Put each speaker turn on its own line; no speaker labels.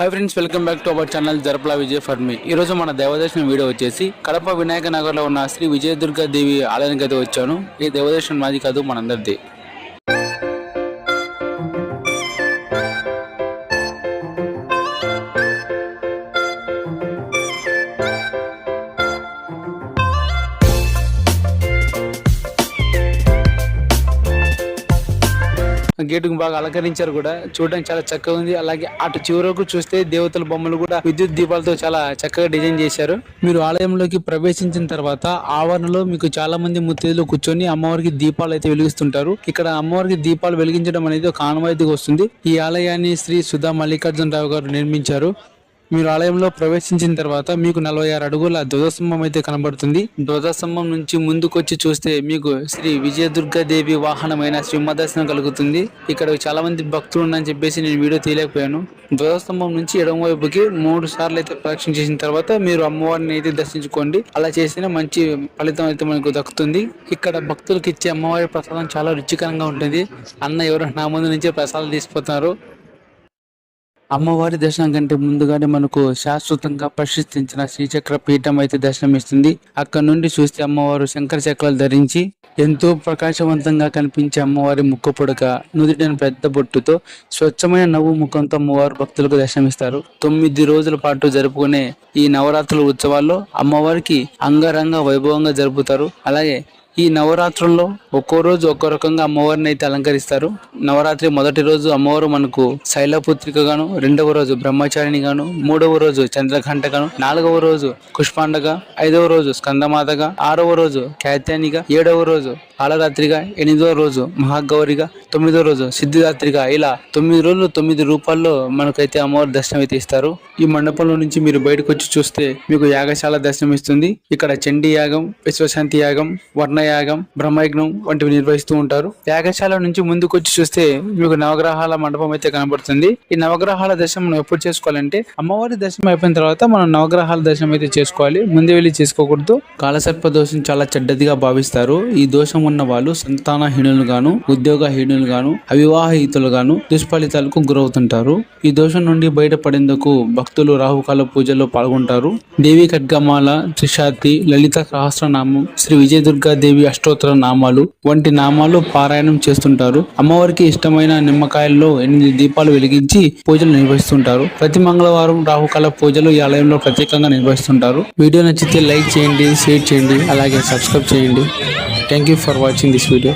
Hi friends welcome back to our channel జరపలా Vijay for me ఈ రోజు మన దేవదర్శనం వీడియో వచ్చేసి కడప వినాయక నగర్లో ఉన్న శ్రీ విజయదుర్గ దేవి ఆలయానికి అయితే వచ్చాను. ఈ దేవదర్శనం మాది కాదు మనందరిది. గేటుకు బాగా అలంకరించారు కూడా. చూడడానికి చాలా చక్కగా ఉంది. అలాగే అటు చివరకు చూస్తే దేవతల బొమ్మలు కూడా విద్యుత్ దీపాలతో చాలా చక్కగా డిజైన్ చేశారు. మీరు ఆలయంలోకి ప్రవేశించిన తర్వాత ఆవరణలో మీకు చాలా మంది ముత్తైదులు కూర్చొని అమ్మవారికి దీపాలు అయితే వెలిగిస్తుంటారు. ఇక్కడ అమ్మవారికి దీపాలు వెలిగించడం అనేది ఒక ఆనవాయితీగా వస్తుంది. ఈ ఆలయాన్ని శ్రీ సుధా మల్లికార్జునరావు గారు నిర్మించారు. మీరు ఆలయంలో ప్రవేశించిన తర్వాత మీకు నలభై ఆరు అడుగుల ధ్వజస్తంభం అయితే కనబడుతుంది. ధ్వజస్తంభం నుంచి ముందుకొచ్చి చూస్తే మీకు శ్రీ విజయదుర్గాదేవి వాహనమైన సింహదర్శనం కలుగుతుంది. ఇక్కడ చాలా మంది భక్తులు ఉన్నారని చెప్పేసి నేను వీడియో తీయలేకపోయాను. ధ్వజస్తంభం నుంచి ఎడమవైపుకి మూడు సార్లు అయితే ప్రదక్షిణ చేసిన తర్వాత మీరు అమ్మవారిని అయితే దర్శించుకోండి. అలా చేసిన మంచి ఫలితం అయితే మనకు దక్కుతుంది. ఇక్కడ భక్తులకు ఇచ్చే అమ్మవారి ప్రసాదం చాలా రుచికరంగా ఉంటుంది. అన్న ఎవరు నా ముందు నుంచే ప్రసాదం తీసుకుపోతున్నారు అమ్మవారి దర్శనం కంటే ముందుగానే మనకు శాశ్వతంగా ప్రశిష్టించిన శ్రీచక్ర పీఠం అయితే దర్శనమిస్తుంది. అక్కడ నుండి చూస్తే అమ్మవారు శంకర చక్రాలు ధరించి ఎంతో ప్రకాశవంతంగా కనిపించే అమ్మవారి ముక్కు పొడక నుదుటిన పెద్ద బొట్టుతో స్వచ్ఛమైన నవ్వు ముఖంతో అమ్మవారు భక్తులకు దర్శనమిస్తారు. తొమ్మిది రోజుల పాటు జరుపుకునే ఈ నవరాత్రుల ఉత్సవాల్లో అమ్మవారికి అంగరంగ వైభవంగా జరుపుతారు. అలాగే ఈ నవరాత్రుల్లో ఒక్కో రోజు ఒక్కో రకంగా అమ్మవారిని అయితే అలంకరిస్తారు. నవరాత్రి మొదటి రోజు అమ్మవారు మనకు శైలపుత్రికగాను రెండవ రోజు బ్రహ్మచారినిగాను మూడవ రోజు చంద్రఘంటగాను నాలుగవ రోజు కుష్పాండగా ఐదవ రోజు స్కందమాతగా ఆరవ రోజు క్యాత్యానిగా ఏడవ రోజు పాలరాత్రిగా ఎనిమిదవ రోజు మహాగౌరిగా తొమ్మిదో రోజు సిద్ధిరాత్రిగా ఇలా తొమ్మిది రోజులు తొమ్మిది రూపాల్లో మనకైతే అమ్మవారి దర్శనం అయితే ఇస్తారు. ఈ మండపంలో నుంచి మీరు బయటకు వచ్చి చూస్తే మీకు యాగశాల దర్శనం ఇస్తుంది. ఇక్కడ చండీ యాగం విశ్వశాంతి యాగం వర్ణ యాగం బ్రహ్మయజ్ఞం వంటివి నిర్వహిస్తూ ఉంటారు. యాగశాల నుంచి ముందుకు వచ్చి చూస్తే మీకు నవగ్రహాల మండపం అయితే కనబడుతుంది. ఈ నవగ్రహాల దర్శనం మనం ఎప్పుడు చేసుకోవాలంటే అమ్మవారి దర్శనం అయిపోయిన తర్వాత మనం నవగ్రహాల దర్శనం అయితే చేసుకోవాలి. ముందే వెళ్ళి చేసుకోకూడదు. కాలసర్ప దోషం చాలా చెడ్డదిగా భావిస్తారు. ఈ దోషం ఉన్న వాళ్ళు సంతానహీనులు గాను ఉద్యోగహీనులు గాను అవివాహితులు గాను దుష్ఫలితాలకు గురవుతుంటారు. ఈ దోషం నుండి బయటపడేందుకు భక్తులు రాహుకాల పూజల్లో పాల్గొంటారు. దేవి ఖడ్గమాల త్రిశాతి లలిత సహస్రనామం శ్రీ విజయదుర్గా దేవి అష్టోత్తర నామాలు వంటి నామాలు పారాయణం చేస్తుంటారు. అమ్మవారికి ఇష్టమైన నిమ్మకాయల్లో ఎనిమిది దీపాలు వెలిగించి పూజలు నిర్వహిస్తుంటారు. ప్రతి మంగళవారం రాహుకాల పూజలు ఈ ఆలయంలో ప్రత్యేకంగా నిర్వహిస్తుంటారు. వీడియో నచ్చితే లైక్ చేయండి షేర్ చేయండి అలాగే సబ్స్క్రైబ్ చేయండి. Thank you for watching this video